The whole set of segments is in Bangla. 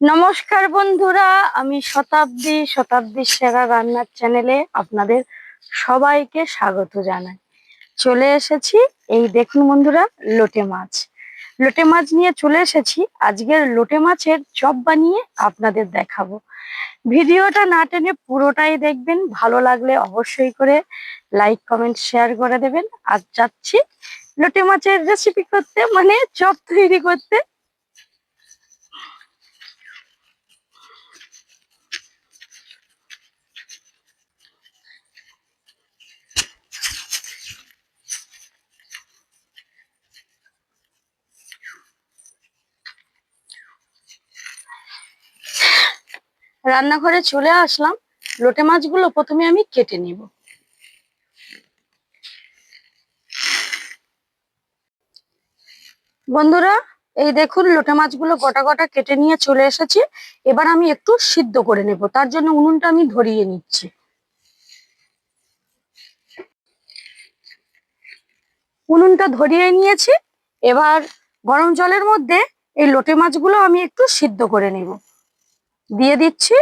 নমস্কার বন্ধুরা, আমি শতাব্দী শতাব্দী সেরা রান্নার চ্যানেলে আপনাদের সবাইকে স্বাগত জানাই। চলে এসেছি এই দেখুন বন্ধুরা, লোটে মাছ। লোটে মাছ নিয়ে চলে এসেছি, আজকের লোটে মাছের চপ বানিয়ে আপনাদের দেখাবো। ভিডিওটা না টেনে পুরোটাই দেখবেন, ভালো লাগলে অবশ্যই করে লাইক, কমেন্ট, শেয়ার করে দেবেন। আর যাচ্ছি লোটে মাছের রেসিপি করতে মানে চপ তৈরি করতে। রান্নাঘরে চলে আসলাম। লোটে মাছগুলো প্রথমে আমি কেটে নিব। বন্ধুরা, এই দেখুন লোটে মাছগুলো গোটা গোটা কেটে নিয়ে চলে এসেছি। এবার আমি একটু সিদ্ধ করে নেব। তার জন্য উনুনটা আমি ধরিয়ে নিচ্ছি। উনুনটা ধরিয়ে নিয়েছি। এবার গরম জলের মধ্যে এই লোটে মাছগুলো আমি একটু সিদ্ধ করে নেব। দিয়ে দিচ্ছি।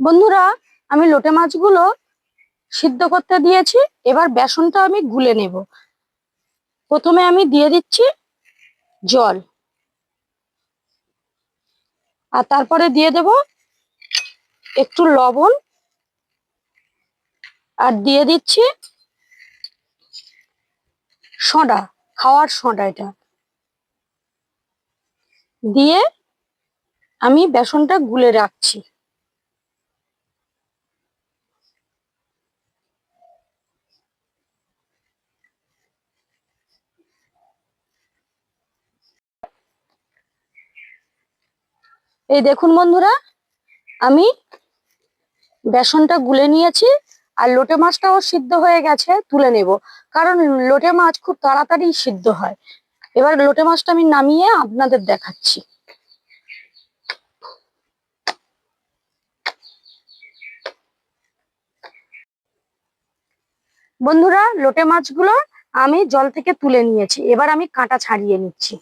বন্ধুরা, আমি লোটে মাছগুলো সিদ্ধ করতে দিয়েছি। এবার বেসনটা আমি গুলে নেব। প্রথমে আমি দিয়ে দিচ্ছি জল। আর তারপরে দিয়ে দেব একটু লবণ। আর দিয়ে দিচ্ছি সোডা, খাওয়ার সোডা এটা। দিয়ে আমি বেসনটা গুলে রাখছি। এই দেখুন বন্ধুরা, আমি বেসনটা গুলে নিয়েছি আর লোটে মাছটাও সিদ্ধ হয়ে গেছে, তুলে নেব। কারণ লোটে মাছ খুব তাড়াতাড়ি সিদ্ধ হয়। এবার লোটে মাছটা আমি নামিয়ে আপনাদের দেখাচ্ছি। বন্ধুরা, লোটে মাছগুলো আমি জল থেকে তুলে নিয়েছি। এবার আমি কাঁটা ছাড়িয়ে নিচ্ছি।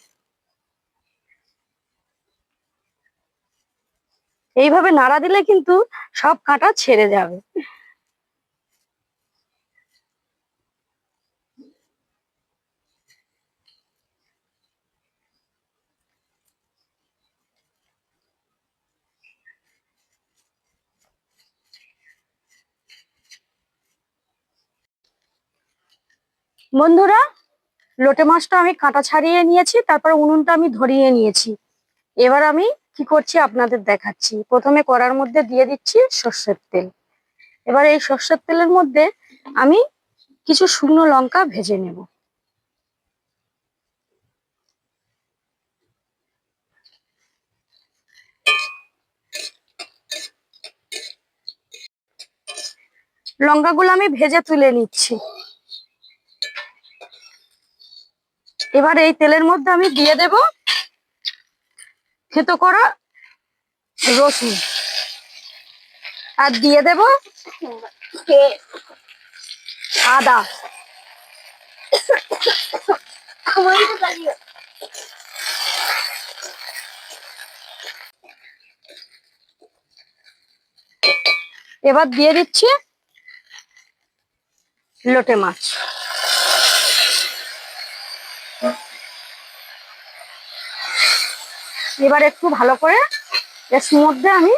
এইভাবে নাড়া দিলে কিন্তু সব কাঁটা ছেড়ে যাবে। বন্ধুরা, লোটে মাছটা আমি কাঁটা ছাড়িয়ে নিয়েছি, তারপর উনুনটা আমি ধরিয়ে নিয়েছি। এবার আমি কি করছি? আপনাদের দেখাচ্ছি। প্রথমে কড়ার মধ্যে দিয়ে দিচ্ছি সর্ষের তেল। এবার এই সর্ষের তেলের মধ্যে আমি কিছু শুকনো লঙ্কা ভেজে নেব। লঙ্কাগুলো আমি ভেজে তুলে নিচ্ছি। এবার এই তেলের মধ্যে আমি দিয়ে দেব থেতো করা রসুন। আর দিয়ে দেব আদা। এবার দিয়ে দিচ্ছি লোটে মাছ। এবার একটু ভালো করে এর মধ্যে আমি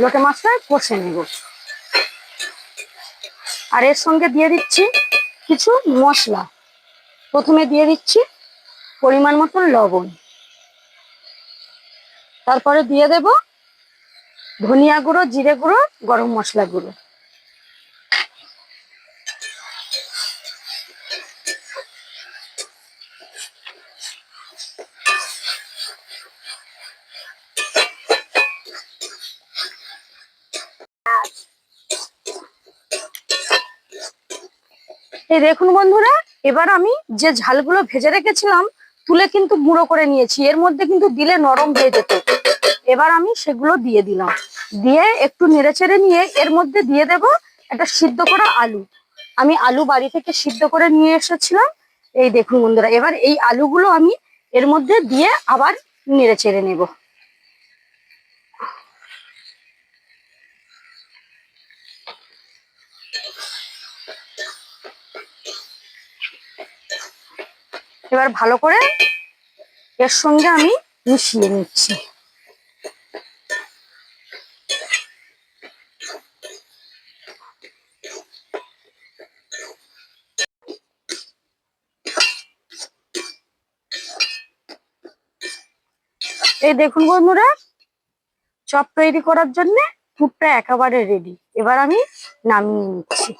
লোটে মাছটা কষে নেব। আর এর সঙ্গে দিয়ে দিচ্ছি কিছু মশলা। প্রথমে দিয়ে দিচ্ছি পরিমাণ মতন লবণ। তারপরে দিয়ে দেব ধনিয়া গুঁড়ো, জিরে গুঁড়ো, গরম মশলা গুঁড়ো। এই দেখুন বন্ধুরা, এবার আমি যে ঝালগুলো ভেজে রেখেছিলাম, তুলে কিন্তু গুঁড়ো করে নিয়েছি। এর মধ্যে কিন্তু দিলে নরম হয়ে যেত। এবার আমি সেগুলো দিয়ে দিলাম। দিয়ে একটু নেড়েচেড়ে নিয়ে এর মধ্যে দিয়ে দেব একটা সিদ্ধ করা আলু। আমি আলু বাড়ি থেকে সিদ্ধ করে নিয়ে এসেছিলাম। এই দেখুন বন্ধুরা, এবার এই আলুগুলো আমি এর মধ্যে দিয়ে আবার নেড়ে চেড়ে নেব। এবার ভালো করে এর সঙ্গে আমি মিশিয়ে নিচ্ছি। এই দেখুন বন্ধুরা, চপ তৈরি করার জন্য পুরটা একেবারে রেডি এবার আমি নামিয়ে নিচ্ছি।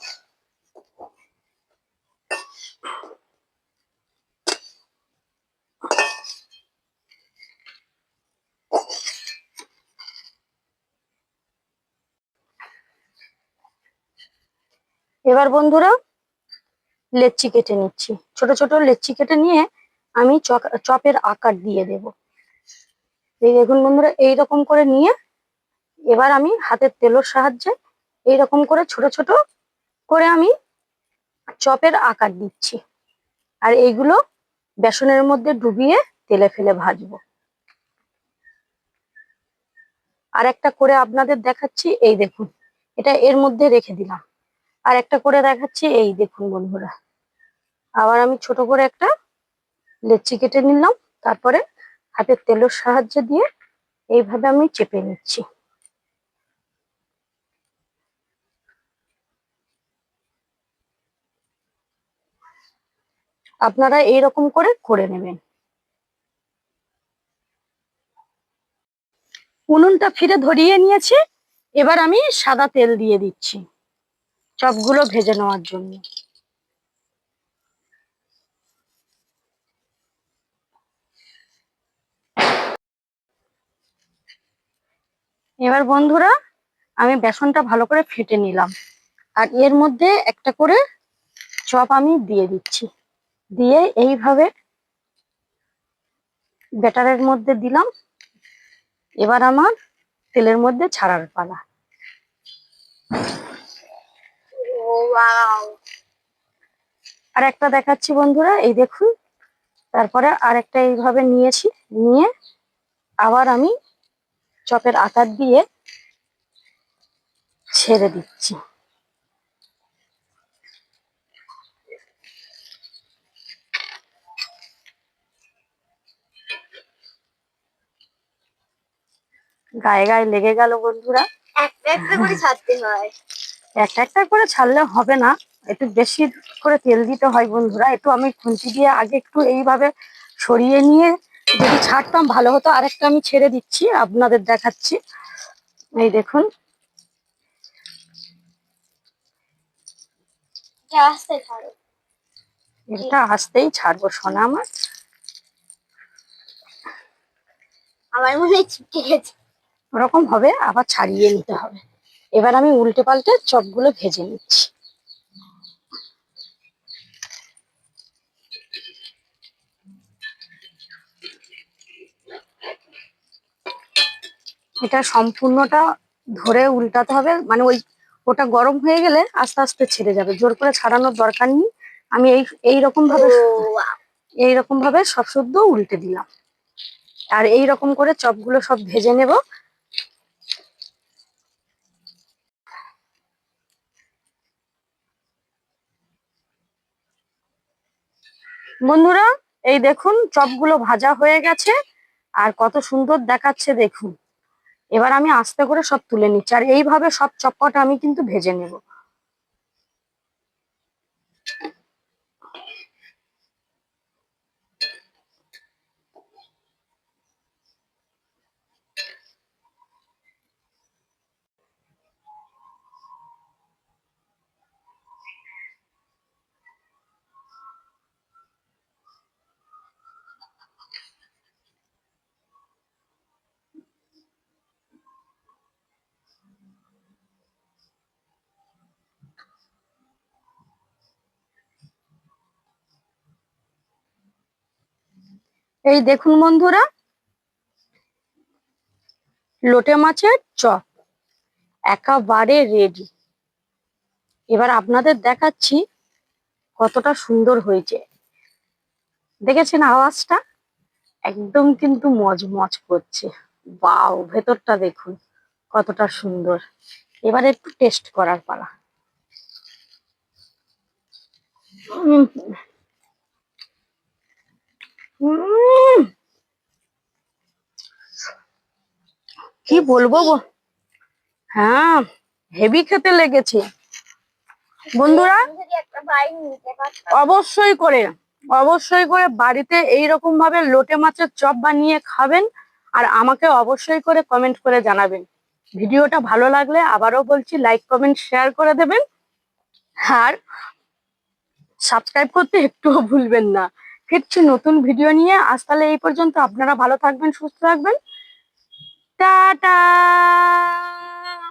এবার বন্ধুরা, লেচি কেটে নিচ্ছি। ছোট ছোট লেচি কেটে নিয়ে আমি চপের আকার দিয়ে দেব। দেখুন বন্ধুরা এইরকম করে নিয়ে এবার আমি হাতের তেলের সাহায্যে এইরকম করে ছোট ছোট করে আমি চপের আকার দিচ্ছি। আর এইগুলো বেসনের মধ্যে ডুবিয়ে তেলে ফেলে ভাজবো। আর একটা করে আপনাদের দেখাচ্ছি, এই দেখুন, এটা এর মধ্যে রেখে দিলাম। আর একটা করে দেখাচ্ছি, এই দেখুন বন্ধুরা। আবার আমি ছোট করে একটা লেচি কেটে নিলাম, তারপরে হাতের তেলের সাহায্যে দিয়ে এইভাবে আমি চেপে নিচ্ছি। আপনারা এইরকম করে করে নেবেন। উনুনটা ফিরে ধরিয়ে নিয়েছি, এবার আমি সাদা তেল দিয়ে দিচ্ছি, চপগুলো ভেজে নেওয়ার জন্য। এবার বন্ধুরা আমি বেসনটা ভালো করে ফেটে নিলাম। আর এর মধ্যে একটা করে চপ আমি দিয়ে দিচ্ছি। দিয়ে এইভাবে ব্যাটারের মধ্যে দিলাম। এবার আমার তেলের মধ্যে ছাড়ার পালা। আর একটা দেখাচ্ছি বন্ধুরা এই দেখুন। তারপরে আর একটা এইভাবে নিয়েছি। নিয়ে আবার আমি চপের আকার দিয়ে ছেড়ে দিচ্ছি। গায়ে গায়ে লেগে গেল বন্ধুরা। একটা একটা করে ছাড়তে হয়। একটা একটা করে ছাড়লে হবে না। একটু বেশি করে তেল দিতে হয় বন্ধুরা। একটু আমি খুন্তি দিয়ে আগে একটু এইভাবে সরিয়ে নিয়ে যদি ছাড়তাম ভালো হতো। আরেকটা আমি ছেড়ে দিচ্ছি আপনাদের দেখাচ্ছি। এই দেখুন। এটা আস্তে এটা আসতেই ছাড়বো সোনা আমার। আমার মনে হয় গেছে। ওরকম হবে আবার ছাড়িয়ে নিতে হবে। এবার আমি উল্টে পাল্টে চপগুলো ভেজে নিচ্ছি। এটা সম্পূর্ণটা ধরে উল্টাতে হবে। মানে ওই ওটা গরম হয়ে গেলে আস্তে আস্তে ছেড়ে যাবে। জোর করে ছাড়ানোর দরকার নেই। আমি এই এই রকম ভাবে এইরকম ভাবে সব শুদ্ধ উল্টে দিলাম। আর এই রকম করে চপগুলো সব ভেজে নেব। বন্ধুরা এই দেখুন চপগুলো ভাজা হয়ে গেছে। আর কত সুন্দর দেখাচ্ছে দেখুন। এবার আমি আস্তে করে সব তুলে নিচ্ছি। আর এইভাবে সব চপকটা আমি কিন্তু ভেজে নেব। এই দেখুন বন্ধুরা। লোটে মাছের চপ, একেবারে রেডি এবার আপনাদের দেখাচ্ছি কতটা সুন্দর হয়েছে। দেখেছেন আওয়াজটা? একদম কিন্তু মজমজ করছে। বাও, ভেতরটা দেখুন কতটা সুন্দর। এবার একটু টেস্ট করার পালা। কি বলব হ্যাঁ হেভি খেতে লেগেছে। বন্ধুরা, অবশ্যই করে অবশ্যই করে বাড়িতে এই রকম ভাবে লোটে মাছের চপ বানিয়ে খাবেন আর আমাকে অবশ্যই করে কমেন্ট করে জানাবেন। ভিডিওটা ভালো লাগলে আবারও বলছি লাইক কমেন্ট শেয়ার করে দেবেন। আর সাবস্ক্রাইব করতে একটুও ভুলবেন না। ফিরছি নতুন ভিডিও নিয়ে। আজ তাহলে এই পর্যন্ত। আপনারা ভালো থাকবেন, সুস্থ থাকবেন। 哒哒。